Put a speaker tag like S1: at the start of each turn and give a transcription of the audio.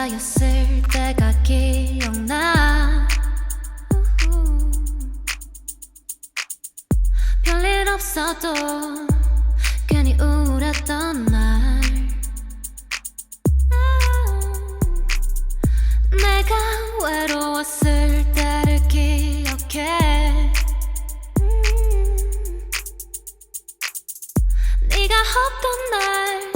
S1: 혼자였을 때가 기억나. 별일 없어도 괜히 우울했던 날. 아, 내가 외로웠을 때를 기억해. 음. 네가 없던 날.